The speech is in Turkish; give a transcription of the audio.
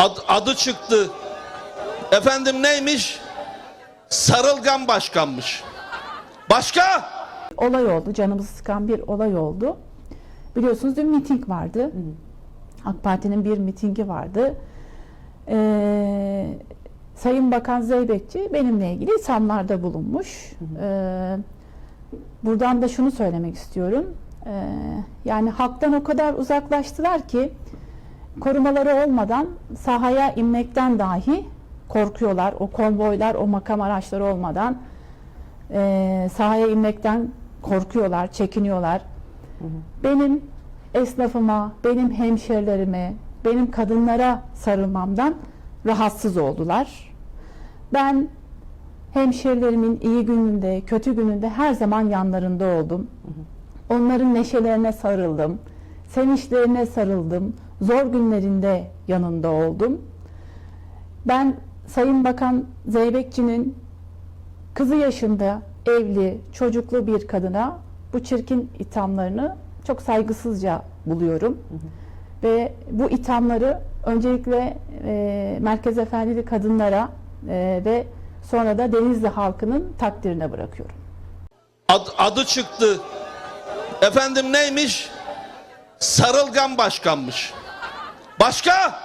Ad- adı çıktı. Efendim neymiş? Sarılgan başkanmış. Başka? olay oldu. Canımızı sıkan bir olay oldu. Biliyorsunuz dün miting vardı. AK Parti'nin bir mitingi vardı. Ee, Sayın Bakan Zeybekçi benimle ilgili ithamlarda bulunmuş. Ee, buradan da şunu söylemek istiyorum. Ee, yani halktan o kadar uzaklaştılar ki korumaları olmadan sahaya inmekten dahi korkuyorlar. O konvoylar, o makam araçları olmadan e, sahaya inmekten korkuyorlar, çekiniyorlar. Benim esnafıma, benim hemşerilerime, benim kadınlara sarılmamdan rahatsız oldular. Ben hemşerilerimin iyi gününde, kötü gününde her zaman yanlarında oldum. Onların neşelerine sarıldım, sevinçlerine sarıldım, zor günlerinde yanında oldum. Ben Sayın Bakan Zeybekçi'nin kızı yaşında evli, çocuklu bir kadına bu çirkin ithamlarını çok saygısızca buluyorum. Ve bu ithamları öncelikle e, Merkez Efendili kadınlara e, ve sonra da Denizli halkının takdirine bırakıyorum. Ad- adı çıktı. Efendim neymiş? Sarılgan başkanmış. Başka?